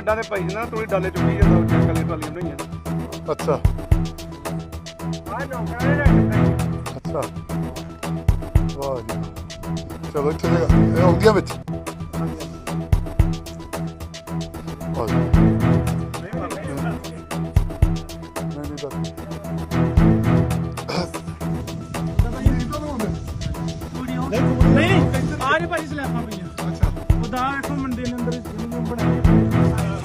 ਦੋ ਸਾਈਡਾਂ ਤੇ ਪਈ ਨਾ ਤੂੰ ਡਾਲੇ ਚੁੱਕੀ ਜਾਂਦਾ ਉੱਚੇ ਕੱਲੇ ਟਰਾਲੀਆਂ ਬਣਾਈਆਂ ਅੱਛਾ। ਆ ਨੌਕਰਾਂ ਨੇ ਰੱਖ ਅੱਛਾ। ਵਾਹ ਜੀ। ਚਲੋ ਇੱਥੇ ਜਗ੍ਹਾ ਇਹ ਆਉਂਦੀਆਂ ਵਿੱਚ? ਵਾਹ ਜੀ। ਨਹੀਂ ਨਹੀਂ ਦੱਸ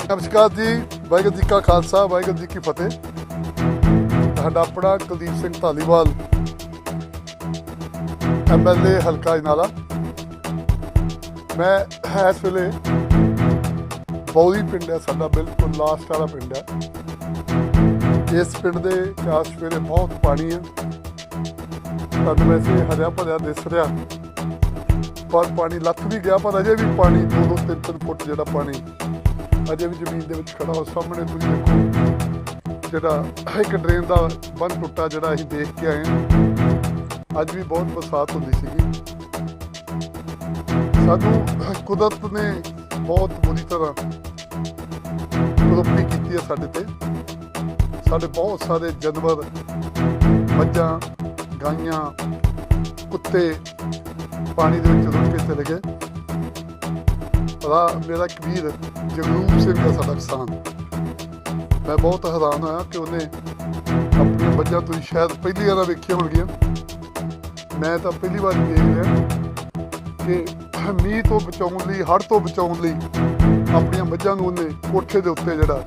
ਨਮਸਕਾਰ ਜੀ, ਵਾਹਿਗੁਰੂ ਜੀ ਕਾ ਖਾਲਸਾ, ਵਾਹਿਗੁਰੂ ਜੀ ਕੀ ਫਤਿਹ। ਸਾਡਾ ਆਪਣਾ ਕੁਲਦੀਪ ਸਿੰਘ ਧਾਲੀਵਾਲ ਐਮਐਲਏ ਹਲਕਾ ਜਨਾਲਾ। ਮੈਂ ਇਸ ਵੇਲੇ ਬੌਲੀ ਪਿੰਡ ਹੈ, ਸਾਡਾ ਬਿਲਕੁਲ ਲਾਸਟ ਵਾਲਾ ਪਿੰਡ ਹੈ। ਇਸ ਪਿੰਡ ਦੇ ਚਾਸ ਵੇਲੇ ਬਹੁਤ ਪਾਣੀ ਹੈ। ਤੁਹਾਨੂੰ ਵੈਸੇ ਹਰਿਆ ਭਰਿਆ ਦਿਸ ਰਿਹਾ। ਪਰ ਪਾਣੀ ਲੱਥ ਵੀ ਗਿਆ, ਪਰ ਅਜੇ ਵੀ ਪਾਣੀ 2-2 3-3 ਫੁੱਟ ਜਿਹੜਾ ਪਾਣੀ ਅਜੇ ਵੀ ਜ਼ਮੀਨ ਦੇ ਵਿੱਚ ਖੜਾ ਹੋ, ਸਾਹਮਣੇ ਤੁਸੀਂ ਦੇਖੋ ਜਿਹੜਾ ਇੱਕ ਡਰੇਨ ਦਾ ਬੰਦ ਟੁੱਟਾ ਜਿਹੜਾ ਅਸੀਂ ਦੇਖ ਕੇ ਆਏ ਹਾਂ। ਅੱਜ ਵੀ ਬਹੁਤ ਬਰਸਾਤ ਹੁੰਦੀ ਸੀਗੀ। ਸਾਨੂੰ ਕੁਦਰਤ ਨੇ ਬਹੁਤ ਬੁਰੀ ਤਰ੍ਹਾਂ ਕੁਦਰਤੀ ਕੀਤੀ ਹੈ ਸਾਡੇ ਤੇ। ਸਾਡੇ ਬਹੁਤ ਸਾਰੇ ਜਾਨਵਰ, ਮੱਝਾਂ, ਗਾਈਆਂ, ਕੁੱਤੇ ਪਾਣੀ ਦੇ ਵਿੱਚ ਰੁੜ ਕੇ ਚਲੇ ਗਏ। ਭਰਾ ਮੇਰਾ ਕਬੀਰ ਜਗਰੂਪ ਸਿੰਘ ਦਾ ਸਾਡਾ ਕਿਸਾਨ। ਮੈਂ ਬਹੁਤ ਹੈਰਾਨ ਹੋਇਆ ਕਿ ਉਹਨੇ ਆਪਣੀਆਂ ਮੱਝਾਂ ਤੁਸੀਂ ਸ਼ਾਇਦ ਪਹਿਲੀ ਵਾਰ ਵੇਖੀਆਂ ਹੋਣਗੀਆਂ। ਮੈਂ ਤਾਂ ਪਹਿਲੀ ਵਾਰ ਦੇਖ ਰਿਹਾ ਕਿ ਮੀਂਹ ਤੋਂ ਬਚਾਉਣ ਲਈ, ਹੜ੍ਹ ਤੋਂ ਬਚਾਉਣ ਲਈ ਆਪਣੀਆਂ ਮੱਝਾਂ ਨੂੰ ਉਹਨੇ ਕੋਠੇ ਦੇ ਉੱਤੇ ਜਿਹੜਾ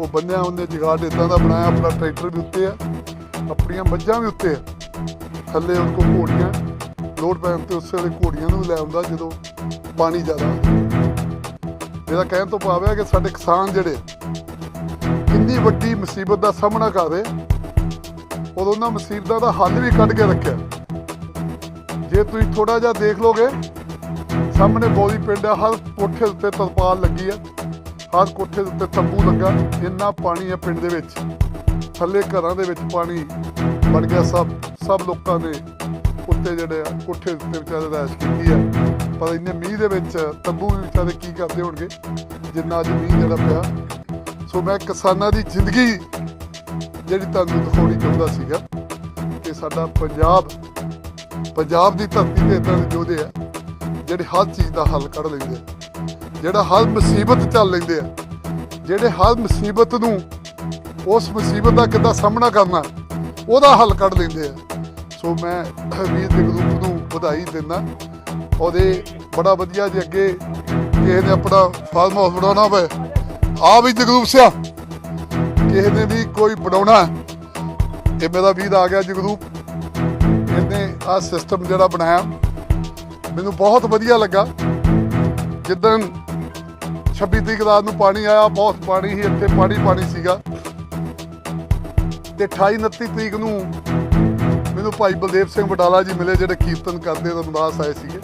ਉਹ ਬੰਨਿਆ, ਉਹਨੇ ਜਗਾੜ ਇਦਾਂ ਦਾ ਬਣਾਇਆ, ਆਪਣਾ ਟਰੈਕਟਰ ਵੀ ਉੱਤੇ ਆ, ਆਪਣੀਆਂ ਮੱਝਾਂ ਵੀ ਉੱਤੇ ਆ। ਥੱਲੇ ਉਹ ਕੋਲ ਘੋੜੀਆਂ ਲੋਡ ਪੈਣ ਤੇ ਉਸੇ ਵੇਲੇ ਘੋੜੀਆਂ ਨੂੰ ਵੀ ਲੈ ਆਉਂਦਾ ਜਦੋਂ ਪਾਣੀ ਜ਼ਿਆਦਾ ਮੇਰਾ ਕਹਿਣ ਤੋਂ ਭਾਵ ਹੈ ਕਿ ਸਾਡੇ ਕਿਸਾਨ ਜਿਹੜੇ ਕਿੰਨੀ ਵੱਡੀ ਮੁਸੀਬਤ ਦਾ ਸਾਹਮਣਾ ਕਰ ਰਹੇ ਔਰ ਉਹਨਾਂ ਮੁਸੀਬਤਾਂ ਦਾ ਹੱਲ ਵੀ ਕੱਢ ਕੇ ਰੱਖਿਆ। ਜੇ ਤੁਸੀਂ ਥੋੜਾ ਜਿਹਾ ਦੇਖ ਲੋਗੇ, ਸਾਹਮਣੇ ਬੋਲੀ ਪਿੰਡ ਹੈ ਹਰ ਕੋਠੇ ਉੱਤੇ ਤਰਪਾਲ ਲੱਗੀ ਹੈ ਹਰ ਕੋਠੇ ਦੇ ਉੱਤੇ ਤੰਬੂ ਲੱਗਾ, ਇੰਨਾ ਪਾਣੀ ਹੈ ਪਿੰਡ ਦੇ ਵਿੱਚ। ਥੱਲੇ ਘਰਾਂ ਦੇ ਵਿੱਚ ਪਾਣੀ ਵੜ ਗਿਆ, ਸਭ ਸਭ ਲੋਕਾਂ ਨੇ ਕੁੱਤੇ ਜਿਹੜੇ ਆ, ਕੋਠੇ ਉੱਤੇ ਵਿਚਾਰੇ ਰੈਸ਼ ਕੀਤੀ ਹੈ ਪਰ ਇੰਨੇ ਮੀਂਹ ਦੇ ਵਿੱਚ ਤੰਬੂ ਵੀ ਵਿਚਾਰੇ ਕੀ ਕਰਦੇ ਹੋਣਗੇ? ਜਿੰਨਾ ਅੱਜ ਮੀਂਹ ਜਿਹੜਾ ਪਿਆ। ਸੋ ਮੈਂ ਕਿਸਾਨਾਂ ਦੀ ਜ਼ਿੰਦਗੀ ਜਿਹੜੀ ਤੁਹਾਨੂੰ ਦਿਖਾਉਣੀ ਚਾਹੁੰਦਾ ਸੀਗਾ ਕਿ ਸਾਡਾ ਪੰਜਾਬ ਪੰਜਾਬ ਦੀ ਧਰਤੀ ਤੇ ਇਦਾਂ ਦੇ ਯੋਧੇ ਆ, ਜਿਹੜੇ ਹਰ ਚੀਜ਼ ਦਾ ਹੱਲ ਕੱਢ ਲੈਂਦੇ ਆ, ਜਿਹੜਾ ਹਰ ਮੁਸੀਬਤ ਚੱਲ ਲੈਂਦੇ ਆ, ਜਿਹੜੇ ਹਰ ਮੁਸੀਬਤ ਨੂੰ ਉਸ ਮੁਸੀਬਤ ਦਾ ਕਿੱਦਾਂ ਸਾਹਮਣਾ ਕਰਨਾ, ਉਹਦਾ ਹੱਲ ਕੱਢ ਲੈਂਦੇ ਆ। ਸੋ ਮੈਂ ਵੀਰ ਜਗਰੂਪ ਨੂੰ ਵਧਾਈ ਦਿੰਦਾ। ਉਹਦੇ ਬੜਾ ਵਧੀਆ ਜੇ ਅੱਗੇ ਕਿਸੇ ਨੇ ਆਪਣਾ ਫਾਰਮ ਹਾਊਸ ਬਣਾਉਣਾ ਹੋਵੇ ਆ ਵੀ ਜਗਰੂਪ ਸਿਆ। ਕਿਸੇ ਨੇ ਵੀ ਕੋਈ ਬਣਾਉਣਾ ਇਹ ਮੇਰਾ ਵੀਰ ਆ ਗਿਆ ਜਗਰੂਪ। ਇਹਨੇ ਆ ਸਿਸਟਮ ਜਿਹੜਾ ਬਣਾਇਆ, ਮੈਨੂੰ ਬਹੁਤ ਵਧੀਆ ਲੱਗਾ। ਜਿੱਦਣ 26 ਤਰੀਕ ਰਾਤ ਨੂੰ ਪਾਣੀ ਆਇਆ, ਬਹੁਤ ਪਾਣੀ ਸੀ, ਇੱਥੇ ਪਾਣੀ ਪਾਣੀ ਸੀਗਾ। ਤੇ 28 29 ਤਰੀਕ ਨੂੰ ਮੈਨੂੰ ਭਾਈ ਬਲਦੇਵ ਸਿੰਘ ਬਟਾਲਾ ਜੀ ਮਿਲੇ ਜਿਹੜੇ ਕੀਰਤਨ ਕਰਦੇ ਰਮਦਾਸ ਆਏ ਸੀਗੇ।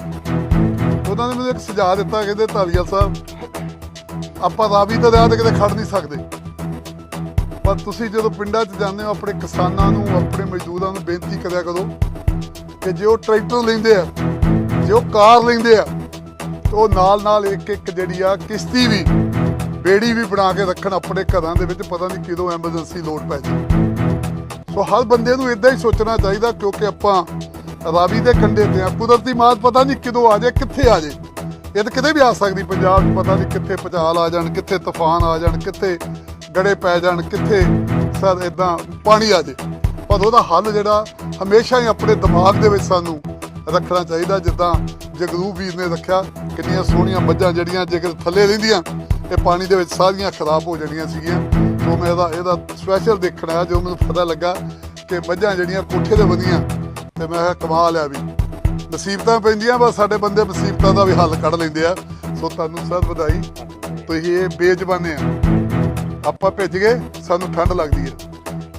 ਉਹਨਾਂ ਨੇ ਮੈਨੂੰ ਇੱਕ ਸੁਝਾਅ ਦਿੱਤਾ, ਕਹਿੰਦੇ ਧਾਲੀਵਾਲ ਸਾਹਿਬ, ਆਪਾਂ ਰਾਵੀ ਤਾਂ ਦਰਿਆ ਤੇ ਕਿਤੇ ਖੜ ਨਹੀਂ ਸਕਦੇ। ਪਰ ਤੁਸੀਂ ਜਦੋਂ ਪਿੰਡਾਂ 'ਚ ਜਾਂਦੇ ਹੋ, ਆਪਣੇ ਕਿਸਾਨਾਂ ਨੂੰ, ਆਪਣੇ ਮਜ਼ਦੂਰਾਂ ਨੂੰ ਬੇਨਤੀ ਕਰਿਆ ਕਰੋ ਕਿ ਜੇ ਉਹ ਟਰੈਕਟਰ ਲੈਂਦੇ ਆ, ਜੇ ਉਹ ਕਾਰ ਲੈਂਦੇ ਆ, ਤਾਂ ਉਹ ਨਾਲ ਨਾਲ ਇੱਕ ਇੱਕ ਜਿਹੜੀ ਆ ਕਿਸ਼ਤੀ ਵੀ, ਬੇੜੀ ਵੀ ਬਣਾ ਕੇ ਰੱਖਣ ਆਪਣੇ ਘਰਾਂ ਦੇ ਵਿੱਚ, ਪਤਾ ਨਹੀਂ ਕਿਦੋਂ ਐਮਰਜੈਂਸੀ ਲੋਡ ਪੈ ਜਾਏ ਸੋ ਹਰ ਬੰਦੇ ਨੂੰ ਇਦਾਂ ਹੀ ਸੋਚਣਾ ਚਾਹੀਦਾ ਕਿਉਂਕਿ ਆਪਾਂ ਰਾਵੀ ਦੇ ਕੰਢੇ ਤੇ ਆ। ਕੁਦਰਤੀ ਮਾਤ ਪਤਾ ਨਹੀਂ ਕਿਦੋਂ ਆ ਜਾਏ ਕਿੱਥੇ ਆ ਜਾਏ ਇਹ ਤਾਂ ਕਿਤੇ ਵੀ ਆ ਸਕਦੀ, ਪੰਜਾਬ 'ਚ ਪਤਾ ਨਹੀਂ ਕਿੱਥੇ ਭੁਚਾਲ ਆ ਜਾਣ, ਕਿੱਥੇ ਤੂਫਾਨ ਆ ਜਾਣ, ਕਿੱਥੇ ਗੜੇ ਪੈ ਜਾਣ, ਕਿੱਥੇ ਸਰ ਇਦਾਂ ਪਾਣੀ ਆ ਜਾਏ ਪਰ ਉਹਦਾ ਹੱਲ ਜਿਹੜਾ ਹਮੇਸ਼ਾ ਹੀ ਆਪਣੇ ਦਿਮਾਗ ਦੇ ਵਿੱਚ ਸਾਨੂੰ ਰੱਖਣਾ ਚਾਹੀਦਾ, ਜਿੱਦਾਂ ਜਗਰੂਪ ਵੀਰ ਨੇ ਰੱਖਿਆ, ਕਿੰਨੀਆਂ ਸੋਹਣੀਆਂ ਮੱਝਾਂ ਜਿਹੜੀਆਂ ਜੇਕਰ ਥੱਲੇ ਰਹਿੰਦੀਆਂ, ਇਹ ਪਾਣੀ ਦੇ ਵਿੱਚ ਸਾਰੀਆਂ ਖਰਾਬ ਹੋ ਜਾਣੀਆਂ ਸੀਗੀਆਂ। ਜੋ ਮੈਂ ਇਹਦਾ ਇਹਦਾ ਸਪੈਸ਼ਲ ਦੇਖਣਾ ਹੈ ਜੋ ਮੈਨੂੰ ਪਤਾ ਲੱਗਾ ਕਿ ਮੱਝਾਂ ਜਿਹੜੀਆਂ ਕੋਠੇ ਤੇ ਵਧੀਆਂ, ਤੇ ਮੈਂ ਕਿਹਾ ਕਮਾਲ ਆ ਵੀ। ਮੁਸੀਬਤਾਂ ਪੈਂਦੀਆਂ, ਬਸ ਸਾਡੇ ਬੰਦੇ ਮੁਸੀਬਤਾਂ ਦਾ ਵੀ ਹੱਲ ਕੱਢ ਲੈਂਦੇ ਆ। ਸੋ ਤੁਹਾਨੂੰ ਸਰ ਵਧਾਈ। ਤੁਸੀਂ ਇਹ ਬੇਜ਼ਬਾਨੇ ਆ। ਆਪਾਂ ਭਿੱਜ ਗਏ, ਸਾਨੂੰ ਠੰਡ ਲੱਗਦੀ ਹੈ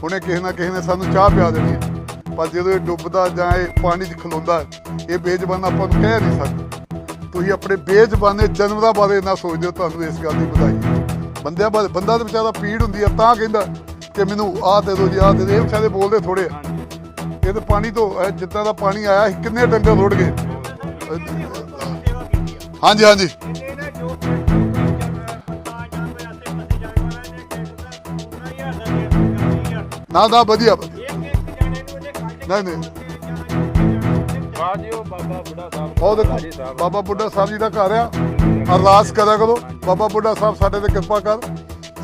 ਹੁਣੇ ਕਿਸੇ ਨਾ ਕਿਸੇ ਨੇ ਸਾਨੂੰ ਚਾਹ ਪਿਆ ਦੇਣੀ ਹੈ ਪਰ ਜਦੋਂ ਇਹ ਡੁੱਬਦਾ ਜਾਂ ਇਹ ਪਾਣੀ 'ਚ ਖਲੋਂਦਾ, ਇਹ ਬੇਜ਼ਬਾਨ ਆਪਾਂ ਨੂੰ ਕਹਿ ਨਹੀਂ ਸਕਦਾ। ਤੁਸੀਂ ਆਪਣੇ ਬੇਜ਼ਬਾਨੇ ਜਨਮਦਾ ਬਾਰੇ ਨਾ ਸੋਚਦੇ ਹੋ, ਤੁਹਾਨੂੰ ਇਸ ਗੱਲ ਦੀ ਵਧਾਈ ਹੈ। ਬੰਦਿਆ ਬੰਦਾ ਤੇ ਵਿਚਾਰਾ ਪੀੜ ਹੁੰਦੀ ਆ ਤਾਂ ਕਹਿੰਦਾ ਕਿ ਮੈਨੂੰ ਆਹ ਦੇ ਦਿਓ ਜੀ ਆਹ ਦੇ ਦਿਓ। ਇਹ ਵਿਚਾਰੇ ਬੋਲਦੇ ਥੋੜੇ ਆ। ਇਹ ਤਾਂ ਪਾਣੀ ਤੋਂ ਜਿੱਦਾਂ ਦਾ ਪਾਣੀ ਆਇਆ ਸੀ, ਕਿੰਨੇ ਡੰਗਰ ਰੁੜ ਗਏ। ਹਾਂਜੀ ਹਾਂਜੀ। ਨਾ ਨਾ ਵਧੀਆ। ਨਹੀਂ ਨਹੀਂ। ਬਾਜਿਓ ਬਾਬਾ ਬੁੱਢਾ ਸਾਹਿਬ ਉਹ ਦੇਖੋ ਬਾਬਾ ਬੁੱਢਾ ਸਾਹਿਬ ਜੀ ਦਾ ਘਰ ਆ। ਅਰਦਾਸ ਕਰਿਆ ਕਰੋ ਬਾਬਾ ਬੁੱਢਾ ਸਾਹਿਬ ਸਾਡੇ ਤੇ ਕਿਰਪਾ ਕਰ।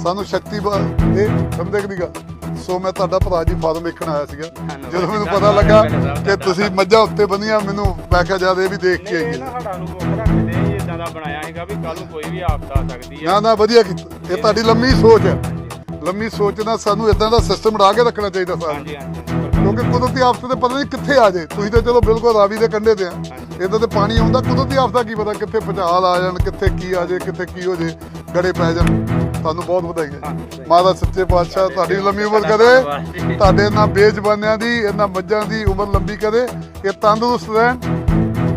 ਸਾਨੂੰ ਸ਼ਕਤੀ ਦੇ ਸਮਝਦੇ ਕਿ ਨਹੀਂ ਗੱਲ ਸੋ ਮੈਂ ਤੁਹਾਡਾ ਭਰਾ ਜੀ ਫਾਰਮ ਵੇਖਣ ਆਇਆ ਸੀਗਾ। ਜਦੋਂ ਮੈਨੂੰ ਪਤਾ ਲੱਗਾ ਕਿ ਤੁਸੀਂ ਮੱਝਾਂ ਉੱਤੇ ਬੰਨੀਆਂ ਮੈਨੂੰ ਮੈਂ ਕਿਹਾ ਜਦ ਇਹ ਵੀ ਦੇਖ ਕੇ ਆਈਏ। ਨਾ ਸਾਡਾ ਨੂੰ ਮੁੱਖ ਰੱਖਦੇ ਇਹ ਇਦਾਂ ਦਾ ਬਣਾਇਆ ਹੈਗਾ ਵੀ ਕੱਲ ਨੂੰ ਕੋਈ ਵੀ ਆਫਤ ਆ ਸਕਦੀ ਨਾ ਆ। ਨਾ ਵਧੀਆ ਕੀਤਾ। ਇਹ ਤੁਹਾਡੀ ਲੰਮੀ ਸੋਚ ਹੈ ਲੰਮੀ ਸੋਚ ਨਾਲ ਸਾਨੂੰ ਇਦਾਂ ਦਾ ਸਿਸਟਮ ਬਣਾ ਕੇ ਰੱਖਣਾ ਚਾਹੀਦਾ ਸਾਰਾ। ਹਾਂਜੀ ਹਾਂਜੀ। ਕਿਉਂਕਿ ਕੁਦਰਤੀ ਆਫਤ ਤੇ ਪਤਾ ਨਹੀਂ ਕਿੱਥੇ ਆ ਜੇ। ਤੁਸੀਂ ਤਾਂ ਚਲੋ ਬਿਲਕੁਲ ਰਾਵੀ ਦੇ ਕੰਢੇ ਤੇ ਆ। ਇਦਾਂ ਤੇ ਪਾਣੀ ਆਉਂਦਾ ਕੁਦਰਤੀ ਆਫਤ ਦਾ ਕੀ ਪਤਾ ਕਿੱਥੇ ਭੁਚਾਲ ਆ ਜਾਣ ਕਿੱਥੇ ਕੀ ਆ ਜੇ ਕਿੱਥੇ ਕੀ ਹੋ ਜੇ ਗੜੇ ਪੈ ਜਾਣ। ਤੁਹਾਨੂੰ ਬਹੁਤ ਵਧਾਈਆਂ। ਮਾਤਾ ਸੱਚੇ ਪਾਤਸ਼ਾਹ ਤੁਹਾਡੀ ਲੰਮੀ ਉਮਰ ਕਰੇ ਤੁਹਾਡੇ ਇਹਨਾਂ ਬੇਜ਼ਬਾਨਿਆਂ ਦੀ ਇਹਨਾਂ ਮੱਝਾਂ ਦੀ ਉਮਰ ਲੰਬੀ ਕਰੇ ਇਹ ਤੰਦਰੁਸਤ ਰਹਿਣ।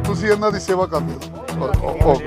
ਤੁਸੀਂ ਇਹਨਾਂ ਦੀ ਸੇਵਾ ਕਰਦੇ ਹੋ ਓ- ਓ- ਓ-